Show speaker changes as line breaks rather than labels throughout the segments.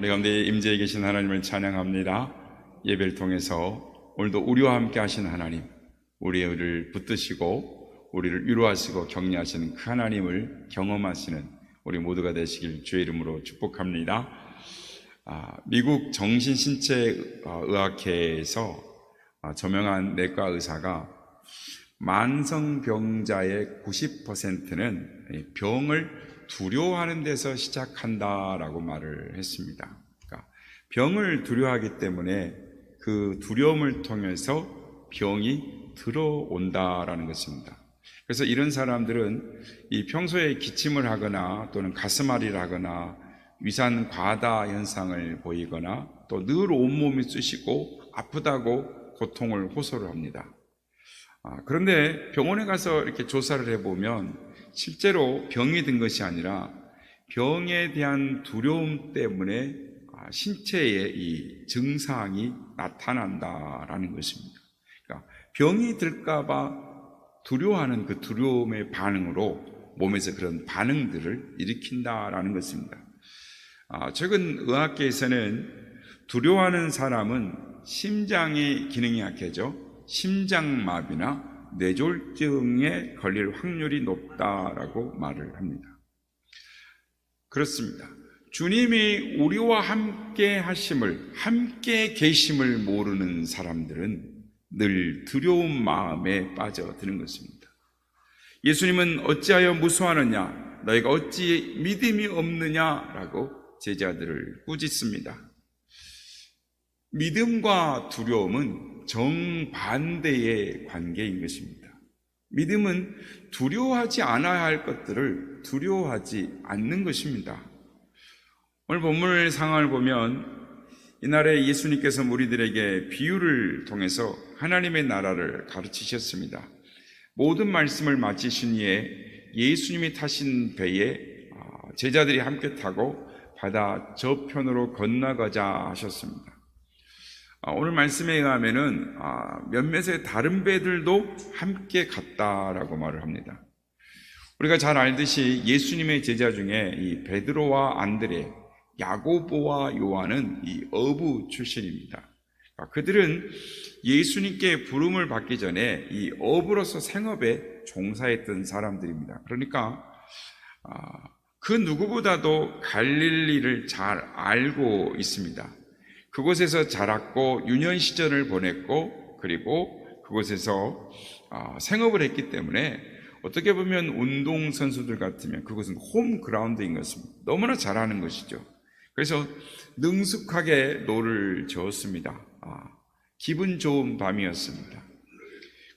우리 가운데 임재해 계신 하나님을 찬양합니다. 예배를 통해서 오늘도 우리와 함께 하신 하나님, 우리를 붙드시고 우리를 위로하시고 격려하시는 그 하나님을 경험하시는 우리 모두가 되시길 주의 이름으로 축복합니다. 아, 미국 정신신체의학회에서 아, 저명한 내과 의사가 만성병자의 90%는 병을 두려워하는 데서 시작한다라고 말을 했습니다. 그러니까 병을 두려워하기 때문에 그 두려움을 통해서 병이 들어온다라는 것입니다. 그래서 이런 사람들은 이 평소에 기침을 하거나 또는 가슴앓이를 하거나 위산 과다 현상을 보이거나 또 늘 온몸이 쑤시고 아프다고 고통을 호소를 합니다. 아, 그런데 병원에 가서 이렇게 조사를 해보면 실제로 병이 든 것이 아니라 병에 대한 두려움 때문에 아, 신체의 이 증상이 나타난다라는 것입니다. 그러니까 병이 들까봐 두려워하는 그 두려움의 반응으로 몸에서 그런 반응들을 일으킨다라는 것입니다. 아, 최근 의학계에서는 두려워하는 사람은 심장의 기능이 약해져 심장마비나 뇌졸중에 걸릴 확률이 높다라고 말을 합니다. 그렇습니다. 주님이 우리와 함께 하심을, 함께 계심을 모르는 사람들은 늘 두려운 마음에 빠져드는 것입니다. 예수님은 어찌하여 무수하느냐? 너희가 어찌 믿음이 없느냐라고 제자들을 꾸짖습니다. 믿음과 두려움은 정반대의 관계인 것입니다. 믿음은 두려워하지 않아야 할 것들을 두려워하지 않는 것입니다. 오늘 본문 상황을 보면 이날에 예수님께서 우리들에게 비유를 통해서 하나님의 나라를 가르치셨습니다. 모든 말씀을 마치신 이에 예수님이 타신 배에 아, 제자들이 함께 타고 바다 저편으로 건너가자 하셨습니다. 아, 오늘 말씀에 의하면은 아, 몇몇의 다른 배들도 함께 갔다라고 말을 합니다. 우리가 잘 알듯이 예수님의 제자 중에 이 베드로와 안드레, 야고보와 요한은 이 어부 출신입니다. 아, 그들은 예수님께 부름을 받기 전에 이 어부로서 생업에 종사했던 사람들입니다. 그러니까 그 누구보다도 갈릴리를 잘 알고 있습니다. 그곳에서 자랐고 유년 시절을 보냈고 그리고 그곳에서 생업을 했기 때문에 어떻게 보면 운동 선수들 같으면 그것은 홈 그라운드인 것입니다. 너무나 잘하는 것이죠. 그래서 능숙하게 노를 저었습니다. 아, 기분 좋은 밤이었습니다.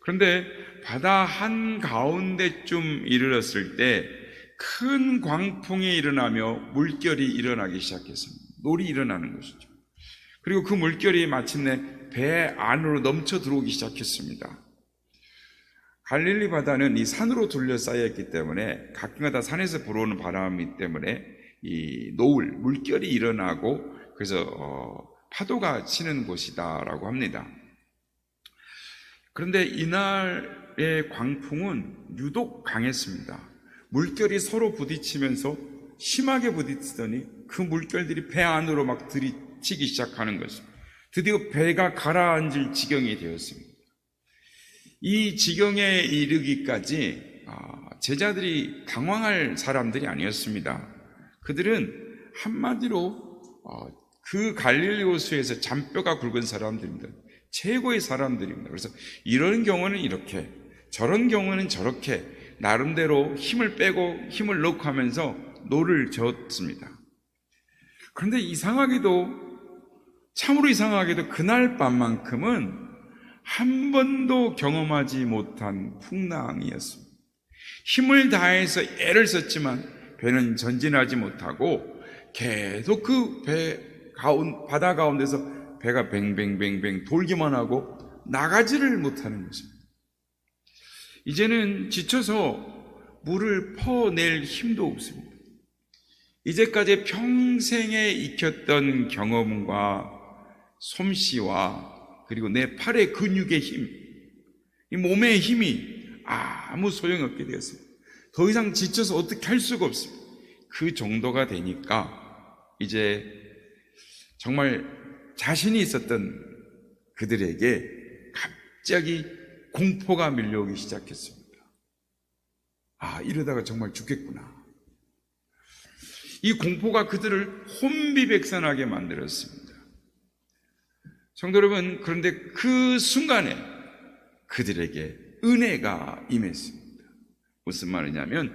그런데 바다 한 가운데쯤 이르렀을 때 큰 광풍이 일어나며 물결이 일어나기 시작했습니다. 놀이 일어나는 것이죠. 그리고 그 물결이 마침내 배 안으로 넘쳐 들어오기 시작했습니다. 갈릴리 바다는 이 산으로 둘러싸여 있기 때문에 가끔가다 산에서 불어오는 바람이 때문에 이 노을, 물결이 일어나고 그래서 어, 파도가 치는 곳이다라고 합니다. 그런데 이날의 광풍은 유독 강했습니다. 물결이 서로 부딪히면서 심하게 부딪히더니 그 물결들이 배 안으로 막 들이 치기 시작하는 것입니다. 드디어 배가 가라앉을 지경이 되었습니다. 이 지경에 이르기까지 아, 제자들이 당황할 사람들이 아니었습니다. 그들은 한마디로 어, 그 갈릴리 호수에서 잔뼈가 굵은 사람들입니다. 최고의 사람들입니다. 그래서 이런 경우는 이렇게, 저런 경우는 저렇게 나름대로 힘을 빼고 힘을 넣고 하면서 노를 저었습니다. 그런데 이상하게도 참으로 이상하게도 그날 밤만큼은 한 번도 경험하지 못한 풍랑이었습니다. 힘을 다해서 애를 썼지만 배는 전진하지 못하고 계속 그 배 가운 바다 가운데서 배가 뱅뱅뱅뱅 돌기만 하고 나가지를 못하는 것입니다. 이제는 지쳐서 물을 퍼낼 힘도 없습니다. 이제까지 평생에 익혔던 경험과 솜씨와 그리고 내 팔의 근육의 힘, 이 몸의 힘이 아무 소용이 없게 되었습니다. 더 이상 지쳐서 어떻게 할 수가 없습니다. 그 정도가 되니까 이제 정말 자신이 있었던 그들에게 갑자기 공포가 밀려오기 시작했습니다. 아, 이러다가 정말 죽겠구나. 이 공포가 그들을 혼비백산하게 만들었습니다. 성도 여러분, 그런데 그 순간에 그들에게 은혜가 임했습니다. 무슨 말이냐면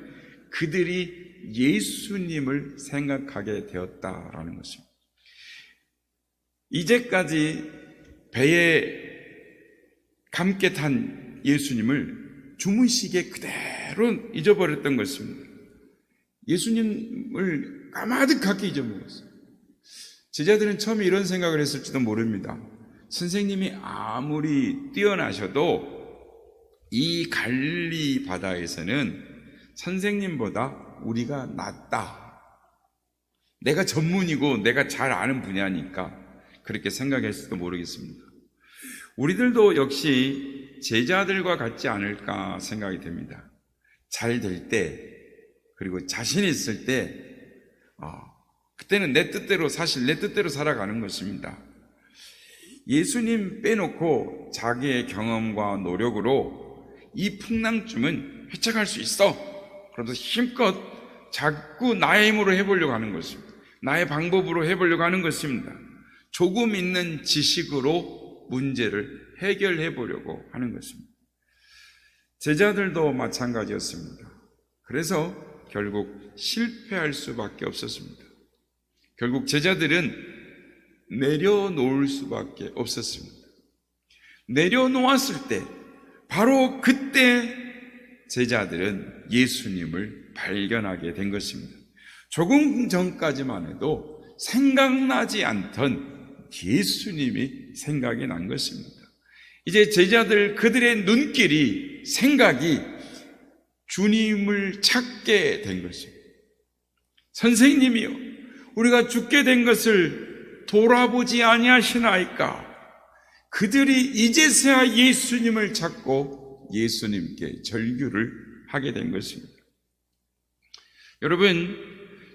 그들이 예수님을 생각하게 되었다라는 것입니다. 이제까지 배에 감게 탄 예수님을 주무시게 그대로 잊어버렸던 것입니다. 예수님을 까마득하게 잊어먹었어요. 제자들은 처음에 이런 생각을 했을지도 모릅니다. 선생님이 아무리 뛰어나셔도 이 갈리 바다에서는 선생님보다 우리가 낫다. 내가 전문이고 내가 잘 아는 분야니까 그렇게 생각했을지도 모르겠습니다. 우리들도 역시 제자들과 같지 않을까 생각이 됩니다. 잘 될 때, 그리고 자신 있을 때, 아, 그때는 내 뜻대로, 사실 내 뜻대로 살아가는 것입니다. 예수님 빼놓고 자기의 경험과 노력으로 이 풍랑쯤은 회척할 수 있어. 그래도 힘껏 자꾸 나의 힘으로 해보려고 하는 것입니다. 나의 방법으로 해보려고 하는 것입니다. 조금 있는 지식으로 문제를 해결해 보려고 하는 것입니다. 제자들도 마찬가지였습니다. 그래서 결국 실패할 수밖에 없었습니다. 결국 제자들은 내려놓을 수밖에 없었습니다. 내려놓았을 때, 바로 그때 제자들은 예수님을 발견하게 된 것입니다. 조금 전까지만 해도 생각나지 않던 예수님이 생각이 난 것입니다. 이제 제자들 그들의 눈길이 생각이 주님을 찾게 된 것입니다. 선생님이요, 우리가 죽게 된 것을 돌아보지 아니하시나이까? 그들이 이제서야 예수님을 찾고 예수님께 절규를 하게 된 것입니다. 여러분,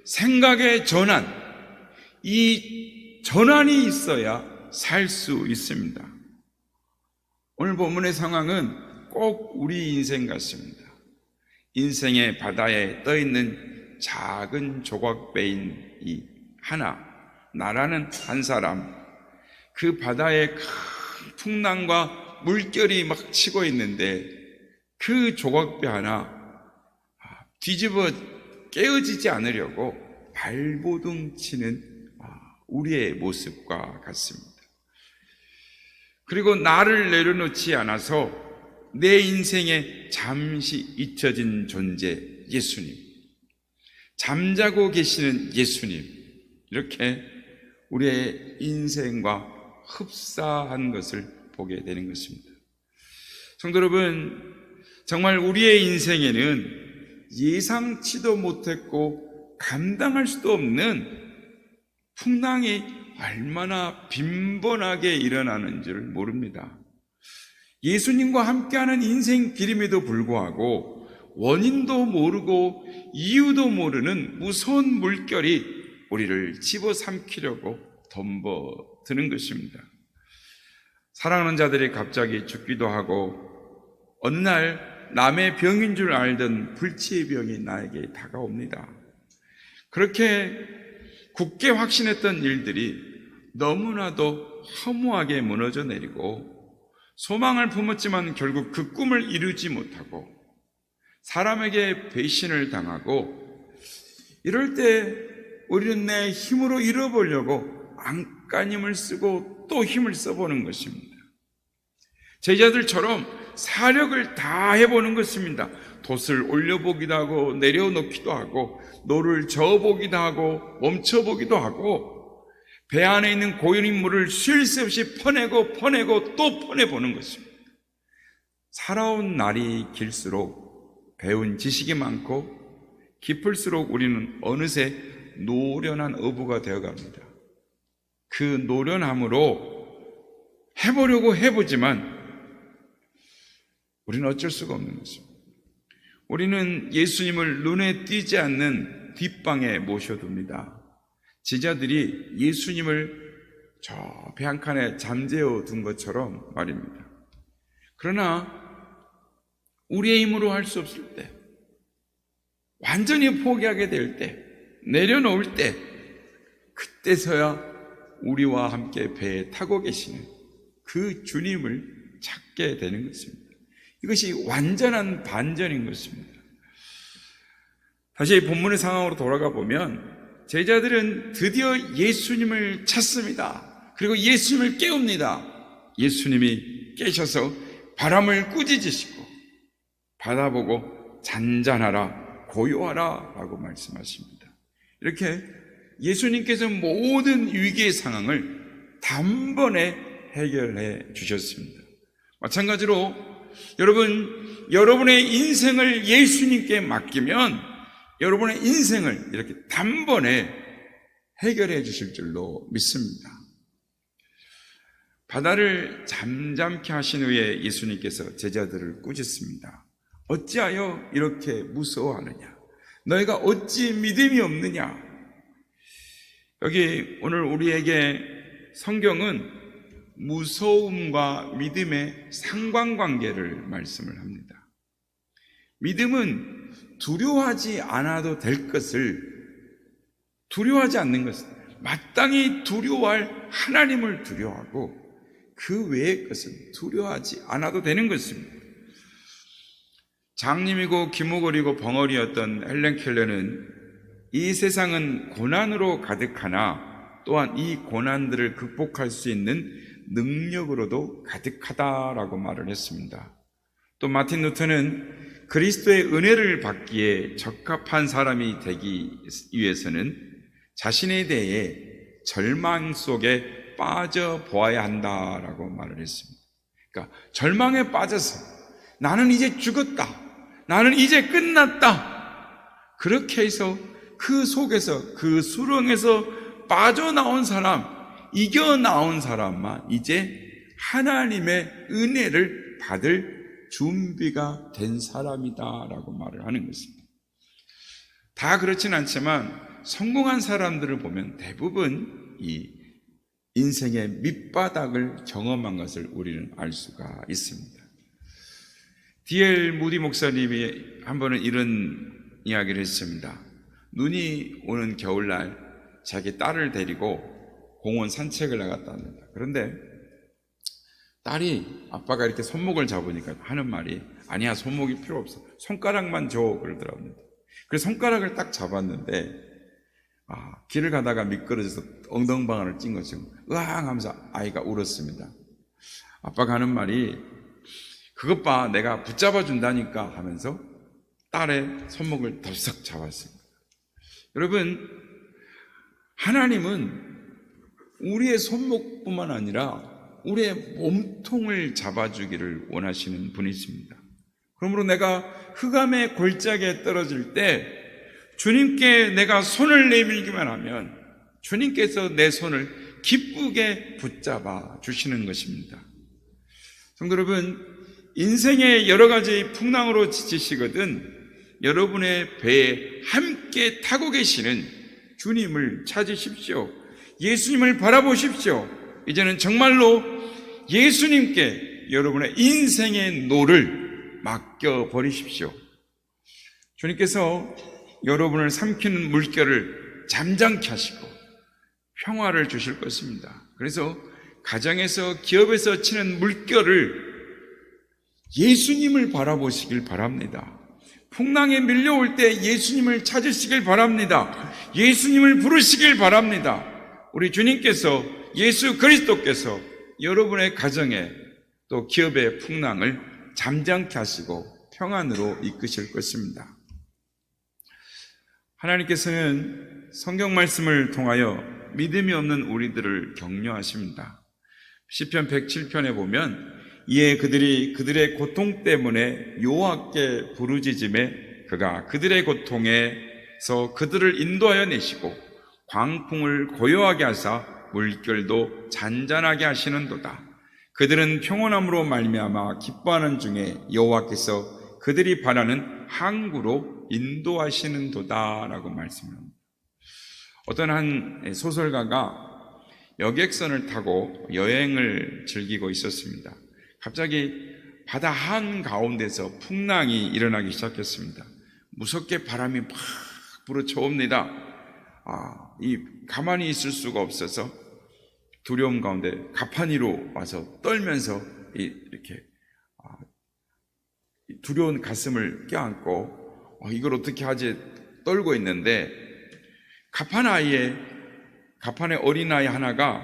생각의 전환, 이 전환이 있어야 살 수 있습니다. 오늘 본문의 상황은 꼭 우리 인생 같습니다. 인생의 바다에 떠 있는 작은 조각배인 이 하나, 나라는 한 사람, 그 바다에 큰 풍랑과 물결이 막 치고 있는데 그 조각배 하나 뒤집어 깨어지지 않으려고 발버둥 치는 우리의 모습과 같습니다. 그리고 나를 내려놓지 않아서 내 인생에 잠시 잊혀진 존재 예수님. 잠자고 계시는 예수님. 이렇게 우리의 인생과 흡사한 것을 보게 되는 것입니다. 성도 여러분, 정말 우리의 인생에는 예상치도 못했고 감당할 수도 없는 풍랑이 얼마나 빈번하게 일어나는지를 모릅니다. 예수님과 함께하는 인생 길임에도 불구하고 원인도 모르고 이유도 모르는 무서운 물결이 우리를 집어삼키려고 덤벼드는 것입니다. 사랑하는 자들이 갑자기 죽기도 하고 어느 날 남의 병인 줄 알던 불치의 병이 나에게 다가옵니다. 그렇게 굳게 확신했던 일들이 너무나도 허무하게 무너져 내리고 소망을 품었지만 결국 그 꿈을 이루지 못하고 사람에게 배신을 당하고 이럴 때 우리는 내 힘으로 이뤄보려고 안간힘을 쓰고 또 힘을 써보는 것입니다. 제자들처럼 사력을 다 해보는 것입니다. 돛을 올려보기도 하고 내려놓기도 하고 노를 저어보기도 하고 멈춰보기도 하고 배 안에 있는 고인 물을 쉴 새 없이 퍼내고 퍼내고 또 퍼내보는 것입니다. 살아온 날이 길수록 배운 지식이 많고 깊을수록 우리는 어느새 노련한 어부가 되어갑니다. 그 노련함으로 해보려고 해보지만 우리는 어쩔 수가 없는 것입니다. 우리는 예수님을 눈에 띄지 않는 뒷방에 모셔둡니다. 제자들이 예수님을 저 배 한 칸에 잠재워 둔 것처럼 말입니다. 그러나 우리의 힘으로 할 수 없을 때, 완전히 포기하게 될 때, 내려놓을 때, 그때서야 우리와 함께 배에 타고 계시는 그 주님을 찾게 되는 것입니다. 이것이 완전한 반전인 것입니다. 다시 본문의 상황으로 돌아가 보면 제자들은 드디어 예수님을 찾습니다. 그리고 예수님을 깨웁니다. 예수님이 깨셔서 바람을 꾸짖으시고 바다 보고 잔잔하라 고요하라 라고 말씀하십니다. 이렇게 예수님께서 모든 위기의 상황을 단번에 해결해 주셨습니다. 마찬가지로 여러분, 여러분의 인생을 예수님께 맡기면 여러분의 인생을 이렇게 단번에 해결해 주실 줄로 믿습니다. 바다를 잠잠케 하신 후에 예수님께서 제자들을 꾸짖습니다. 어찌하여 이렇게 무서워하느냐? 너희가 어찌 믿음이 없느냐? 여기 오늘 우리에게 성경은 무서움과 믿음의 상관관계를 말씀을 합니다. 믿음은 두려워하지 않아도 될 것을 두려워하지 않는 것은 마땅히 두려워할 하나님을 두려워하고 그 외의 것은 두려워하지 않아도 되는 것입니다. 장님이고 기모거리고 벙어리였던 헬렌 켈러는 이 세상은 고난으로 가득하나 또한 이 고난들을 극복할 수 있는 능력으로도 가득하다라고 말을 했습니다. 또 마틴 루터는 그리스도의 은혜를 받기에 적합한 사람이 되기 위해서는 자신에 대해 절망 속에 빠져 보아야 한다라고 말을 했습니다. 그러니까 절망에 빠져서 나는 이제 죽었다. 나는 이제 끝났다. 그렇게 해서 그 속에서 그 수렁에서 빠져나온 사람, 이겨 나온 사람만 이제 하나님의 은혜를 받을 준비가 된 사람이다라고 말을 하는 것입니다. 다 그렇진 않지만 성공한 사람들을 보면 대부분 이 인생의 밑바닥을 경험한 것을 우리는 알 수가 있습니다. D.L. 무디 목사님이 한 번은 이런 이야기를 했습니다. 눈이 오는 겨울날 자기 딸을 데리고 공원 산책을 나갔답니다. 그런데 딸이 아빠가 이렇게 손목을 잡으니까 하는 말이 아니야 손목이 필요 없어 손가락만 줘 그러더랍니다. 그래서 손가락을 딱 잡았는데 아, 길을 가다가 미끄러져서 엉덩방아를 찐 것처럼 으앙 하면서 아이가 울었습니다. 아빠가 하는 말이 그것 봐 내가 붙잡아 준다니까 하면서 딸의 손목을 덜썩 잡았습니다. 여러분 하나님은 우리의 손목뿐만 아니라 우리의 몸통을 잡아주기를 원하시는 분이십니다. 그러므로 내가 흑암의 골짜기에 떨어질 때 주님께 내가 손을 내밀기만 하면 주님께서 내 손을 기쁘게 붙잡아 주시는 것입니다. 성도 여러분, 인생의 여러 가지 풍랑으로 지치시거든 여러분의 배에 함께 타고 계시는 주님을 찾으십시오. 예수님을 바라보십시오. 이제는 정말로 예수님께 여러분의 인생의 노를 맡겨버리십시오. 주님께서 여러분을 삼키는 물결을 잠잠케 하시고 평화를 주실 것입니다. 그래서 가정에서 기업에서 치는 물결을 예수님을 바라보시길 바랍니다. 풍랑에 밀려올 때 예수님을 찾으시길 바랍니다. 예수님을 부르시길 바랍니다. 우리 주님께서 예수 그리스도께서 여러분의 가정에 또 기업의 풍랑을 잠잠케 하시고 평안으로 이끄실 것입니다. 하나님께서는 성경 말씀을 통하여 믿음이 없는 우리들을 격려하십니다. 시편 107편에 보면 이에 그들이 그들의 고통 때문에 여호와께 부르짖음에 그가 그들의 고통에서 그들을 인도하여 내시고 광풍을 고요하게 하사 물결도 잔잔하게 하시는도다. 그들은 평온함으로 말미암아 기뻐하는 중에 여호와께서 그들이 바라는 항구로 인도하시는도다라고 말씀합니다. 어떤 한 소설가가 여객선을 타고 여행을 즐기고 있었습니다. 갑자기 바다 한 가운데서 풍랑이 일어나기 시작했습니다. 무섭게 바람이 막 불어쳐옵니다. 아, 이 가만히 있을 수가 없어서 두려움 가운데 가판위로 와서 떨면서 이- 이렇게 아, 이 두려운 가슴을 껴안고 어, 이걸 어떻게 하지 떨고 있는데 가판 아이에 가판의 어린 아이 하나가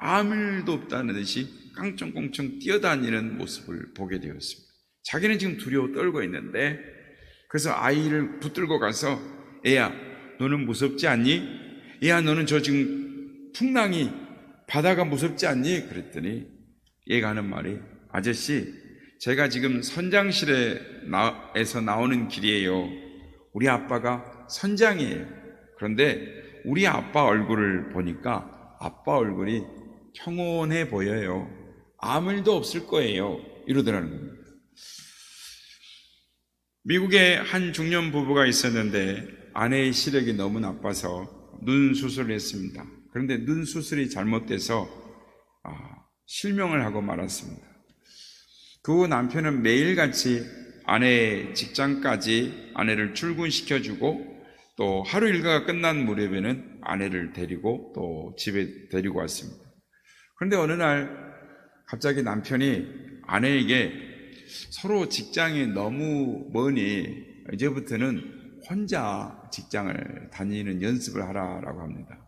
아무 일도 없다는 듯이 깡총깡총 뛰어다니는 모습을 보게 되었습니다. 자기는 지금 두려워 떨고 있는데 그래서 아이를 붙들고 가서 애야 너는 무섭지 않니? 애야 너는 저 지금 풍랑이 바다가 무섭지 않니? 그랬더니 얘가 하는 말이 아저씨 제가 지금 선장실에서 나오는 길이에요. 우리 아빠가 선장이에요. 그런데 우리 아빠 얼굴을 보니까 아빠 얼굴이 평온해 보여요. 아무 일도 없을 거예요. 이러더라는 겁니다. 미국에 한 중년 부부가 있었는데 아내의 시력이 너무 나빠서 눈 수술을 했습니다. 그런데 눈 수술이 잘못돼서 아, 실명을 하고 말았습니다. 그 후 남편은 매일같이 아내의 직장까지 아내를 출근시켜주고 또 하루 일과가 끝난 무렵에는 아내를 데리고 또 집에 데리고 왔습니다. 그런데 어느 날 갑자기 남편이 아내에게 서로 직장이 너무 머니 이제부터는 혼자 직장을 다니는 연습을 하라라고 합니다.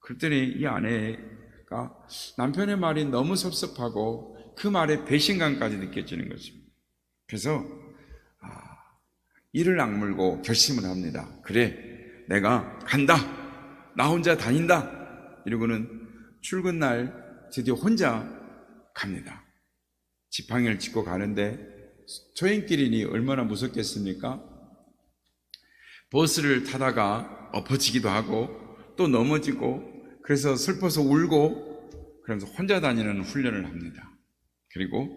그랬더니 이 아내가 남편의 말이 너무 섭섭하고 그 말에 배신감까지 느껴지는 것입니다. 그래서 아, 이를 악물고 결심을 합니다. 그래, 내가 간다. 나 혼자 다닌다. 이러고는 출근 날 드디어 혼자 갑니다. 지팡이를 짚고 가는데 초행길이니 얼마나 무섭겠습니까? 버스를 타다가 엎어지기도 하고 또 넘어지고 그래서 슬퍼서 울고 그러면서 혼자 다니는 훈련을 합니다. 그리고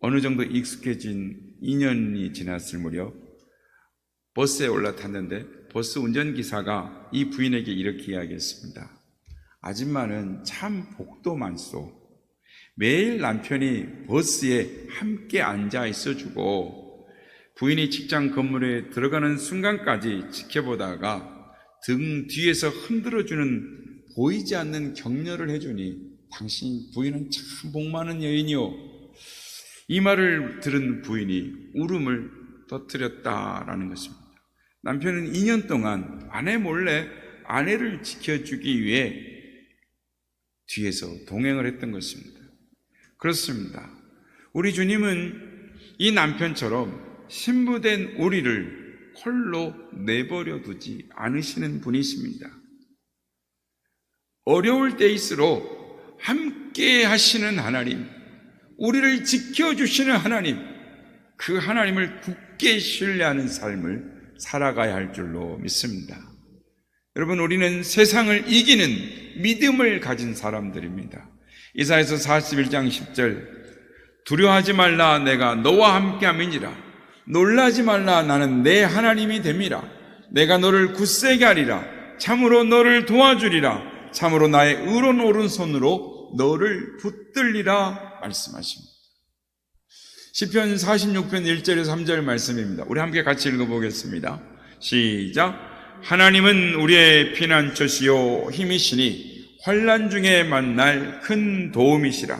어느 정도 익숙해진 2년이 지났을 무렵 버스에 올라탔는데 버스 운전기사가 이 부인에게 이렇게 이야기했습니다. 아줌마는 참 복도 많소. 매일 남편이 버스에 함께 앉아 있어주고 부인이 직장 건물에 들어가는 순간까지 지켜보다가 등 뒤에서 흔들어주는 보이지 않는 격려를 해주니 당신 부인은 참 복 많은 여인이요. 이 말을 들은 부인이 울음을 터뜨렸다라는 것입니다. 남편은 2년 동안 아내 몰래 아내를 지켜주기 위해 뒤에서 동행을 했던 것입니다. 그렇습니다. 우리 주님은 이 남편처럼 신부된 우리를 홀로 내버려 두지 않으시는 분이십니다. 어려울 때일수록 함께 하시는 하나님, 우리를 지켜주시는 하나님, 그 하나님을 굳게 신뢰하는 삶을 살아가야 할 줄로 믿습니다. 여러분, 우리는 세상을 이기는 믿음을 가진 사람들입니다. 이사에서 41장 10절, 두려워하지 말라, 내가 너와 함께 함이니라. 놀라지 말라, 나는 내 하나님이 됨이라. 내가 너를 굳세게 하리라. 참으로 너를 도와주리라. 참으로 나의 의로운 오른손으로 너를 붙들리라. 말씀하십니다. 시편 46편 1절에서 3절 말씀입니다. 우리 함께 같이 읽어보겠습니다. 시작. 하나님은 우리의 피난처시요 힘이시니 환란 중에 만날 큰 도움이시라.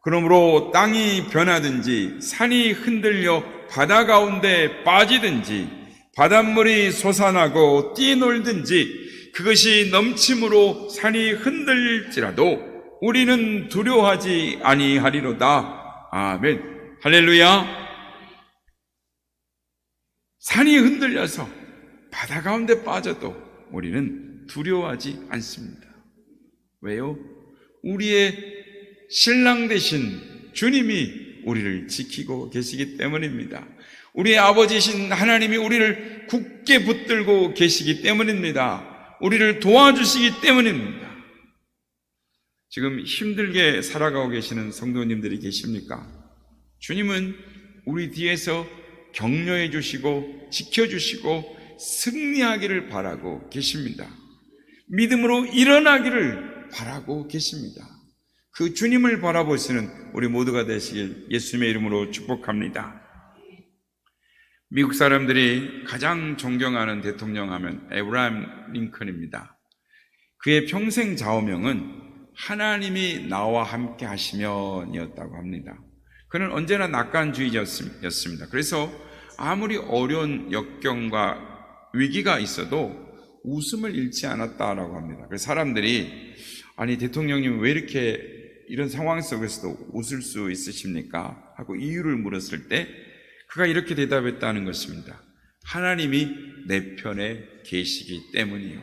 그러므로 땅이 변하든지 산이 흔들려 바다 가운데 빠지든지 바닷물이 솟아나고 뛰놀든지 그것이 넘침으로 산이 흔들릴지라도 우리는 두려워하지 아니하리로다. 아멘. 할렐루야. 산이 흔들려서 바다 가운데 빠져도 우리는 두려워하지 않습니다. 왜요? 우리의 신랑 되신 주님이 우리를 지키고 계시기 때문입니다. 우리의 아버지신 하나님이 우리를 굳게 붙들고 계시기 때문입니다. 우리를 도와주시기 때문입니다. 지금 힘들게 살아가고 계시는 성도님들이 계십니까? 주님은 우리 뒤에서 격려해 주시고 지켜주시고 승리하기를 바라고 계십니다. 믿음으로 일어나기를 바라고 계십니다. 그 주님을 바라보시는 우리 모두가 되시길 예수님의 이름으로 축복합니다. 미국 사람들이 가장 존경하는 대통령 하면 에브라임 링컨입니다. 그의 평생 좌우명은 하나님이 나와 함께 하시면이었다고 합니다. 그는 언제나 낙관주의였습니다. 그래서 아무리 어려운 역경과 위기가 있어도 웃음을 잃지 않았다라고 합니다. 그래서 사람들이 아니 대통령님 왜 이렇게 이런 상황 속에서도 웃을 수 있으십니까? 하고 이유를 물었을 때 그가 이렇게 대답했다는 것입니다. 하나님이 내 편에 계시기 때문이요.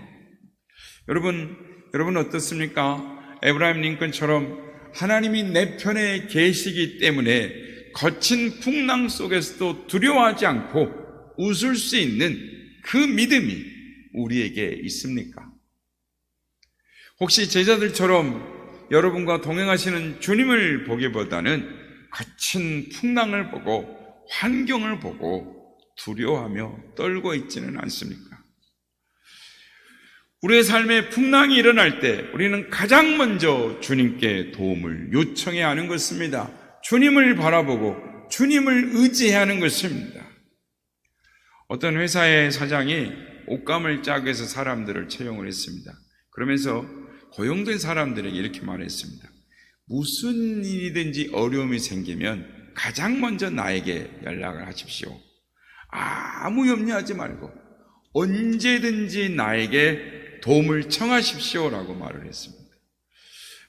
여러분, 여러분 어떻습니까? 에브라임 링컨처럼 하나님이 내 편에 계시기 때문에 거친 풍랑 속에서도 두려워하지 않고 웃을 수 있는 그 믿음이 우리에게 있습니까? 혹시 제자들처럼 여러분과 동행하시는 주님을 보기보다는 거친 풍랑을 보고 환경을 보고 두려워하며 떨고 있지는 않습니까? 우리의 삶에 풍랑이 일어날 때 우리는 가장 먼저 주님께 도움을 요청해야 하는 것입니다. 주님을 바라보고 주님을 의지해야 하는 것입니다. 어떤 회사의 사장이 옷감을 짜기 위해서 사람들을 채용을 했습니다. 그러면서 고용된 사람들에게 이렇게 말했습니다. 무슨 일이든지 어려움이 생기면 가장 먼저 나에게 연락을 하십시오. 아무 염려하지 말고 언제든지 나에게 도움을 청하십시오라고 말을 했습니다.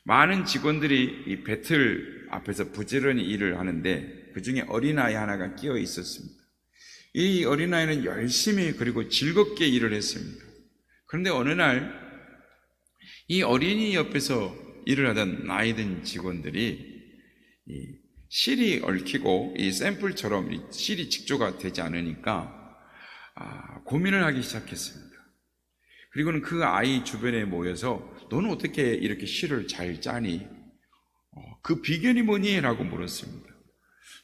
많은 직원들이 이 배틀 앞에서 부지런히 일을 하는데 그 중에 어린아이 하나가 끼어 있었습니다. 이 어린아이는 열심히 그리고 즐겁게 일을 했습니다. 그런데 어느 날 이 어린이 옆에서 일을 하던 나이 든 직원들이 이 실이 얽히고 이 샘플처럼 이 실이 직조가 되지 않으니까 아, 고민을 하기 시작했습니다. 그리고는 그 아이 주변에 모여서 너는 어떻게 이렇게 실을 잘 짜니? 어, 그 비결이 뭐니? 라고 물었습니다.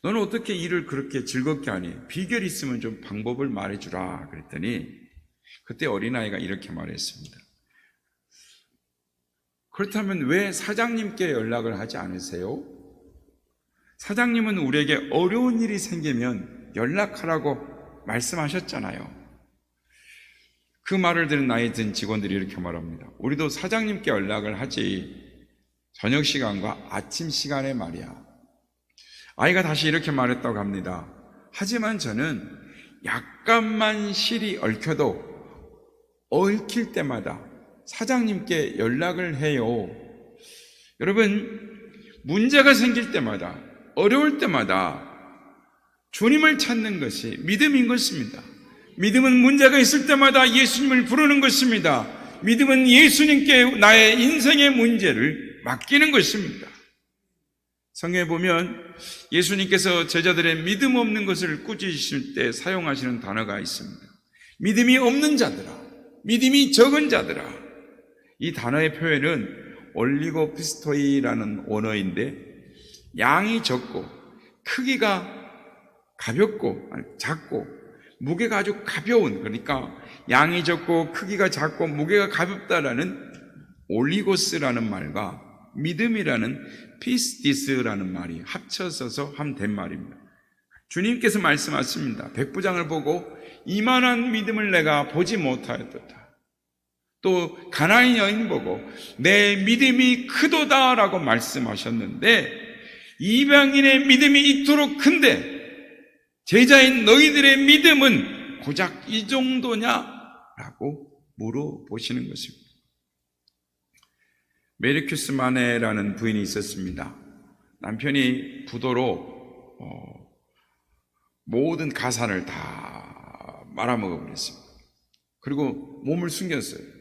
너는 어떻게 일을 그렇게 즐겁게 하니? 비결 있으면 좀 방법을 말해주라. 그랬더니 그때 어린아이가 이렇게 말했습니다. 그렇다면 왜 사장님께 연락을 하지 않으세요? 사장님은 우리에게 어려운 일이 생기면 연락하라고 말씀하셨잖아요. 그 말을 들은 나이 든 직원들이 이렇게 말합니다. 우리도 사장님께 연락을 하지. 저녁 시간과 아침 시간에 말이야. 아이가 다시 이렇게 말했다고 합니다. 하지만 저는 약간만 실이 얽혀도 얽힐 때마다 사장님께 연락을 해요. 여러분, 문제가 생길 때마다, 어려울 때마다 주님을 찾는 것이 믿음인 것입니다. 믿음은 문제가 있을 때마다 예수님을 부르는 것입니다. 믿음은 예수님께 나의 인생의 문제를 맡기는 것입니다. 성경에 보면 예수님께서 제자들의 믿음 없는 것을 꾸짖으실 때 사용하시는 단어가 있습니다. 믿음이 없는 자들아, 믿음이 적은 자들아. 이 단어의 표현은 올리고피스토이라는 언어인데 양이 적고 크기가 가볍고 작고 무게가 아주 가벼운 그러니까 양이 적고 크기가 작고 무게가 가볍다라는 올리고스라는 말과 믿음이라는 피스디스라는 말이 합쳐서서 함된 말입니다. 주님께서 말씀하십니다. 백부장을 보고 이만한 믿음을 내가 보지 못하였도다. 또 가나안 여인 보고 내 믿음이 크도다라고 말씀하셨는데 이방인의 믿음이 이토록 큰데 제자인 너희들의 믿음은 고작 이 정도냐라고 물어보시는 것입니다. 메리큐스 마네라는 부인이 있었습니다. 남편이 부도로 어, 모든 가산을 다 말아먹어 버렸습니다. 그리고 몸을 숨겼어요.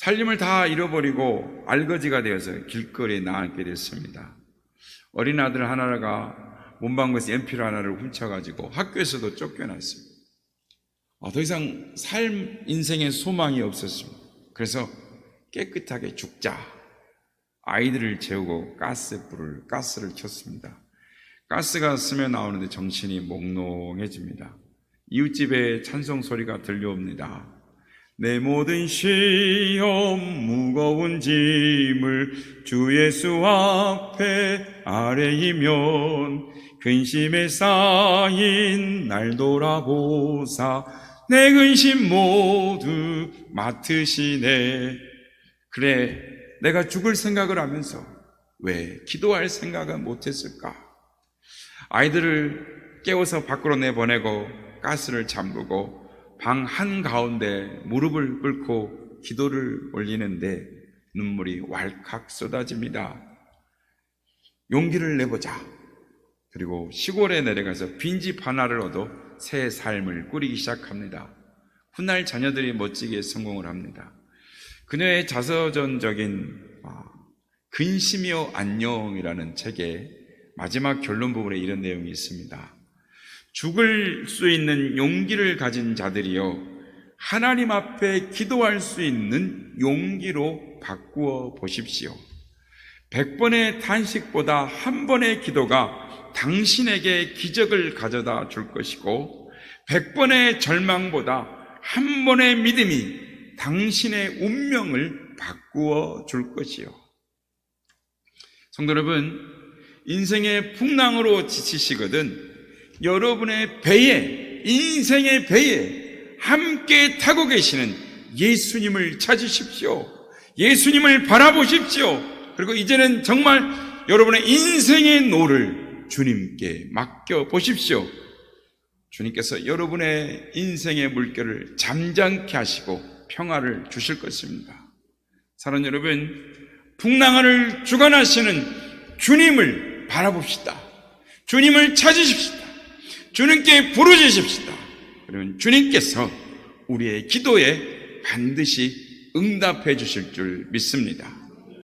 살림을 다 잃어버리고 알거지가 되어서 길거리에 나앉게 됐습니다. 어린 아들 하나가 문방구에서 연필 하나를 훔쳐가지고 학교에서도 쫓겨났습니다. 아, 더 이상 삶, 인생의 소망이 없었습니다. 그래서 깨끗하게 죽자. 아이들을 재우고 가스불을, 가스를 켰습니다. 가스가 스며 나오는데 정신이 몽롱해집니다. 이웃집에 찬송 소리가 들려옵니다. 내 모든 시험 무거운 짐을 주 예수 앞에 아래이면 근심에 쌓인 날 돌아보사 내 근심 모두 맡으시네. 그래 내가 죽을 생각을 하면서 왜 기도할 생각은 못했을까? 아이들을 깨워서 밖으로 내보내고 가스를 잠그고 방 한가운데 무릎을 꿇고 기도를 올리는데 눈물이 왈칵 쏟아집니다. 용기를 내보자. 그리고 시골에 내려가서 빈집 하나를 얻어 새 삶을 꾸리기 시작합니다. 훗날 자녀들이 멋지게 성공을 합니다. 그녀의 자서전적인 아, 근심이요 안녕이라는 책에 마지막 결론 부분에 이런 내용이 있습니다. 죽을 수 있는 용기를 가진 자들이요. 하나님 앞에 기도할 수 있는 용기로 바꾸어 보십시오. 백 번의 탄식보다 한 번의 기도가 당신에게 기적을 가져다 줄 것이고, 백 번의 절망보다 한 번의 믿음이 당신의 운명을 바꾸어 줄 것이요. 성도 여러분, 인생의 풍랑으로 지치시거든 여러분의 배에, 인생의 배에 함께 타고 계시는 예수님을 찾으십시오. 예수님을 바라보십시오. 그리고 이제는 정말 여러분의 인생의 노를 주님께 맡겨 보십시오. 주님께서 여러분의 인생의 물결을 잠잠케 하시고 평화를 주실 것입니다. 사랑하는 여러분, 풍랑을 주관하시는 주님을 바라봅시다. 주님을 찾으십시다. 주님께 부르짖읍시다. 그러면 주님께서 우리의 기도에 반드시 응답해 주실 줄 믿습니다.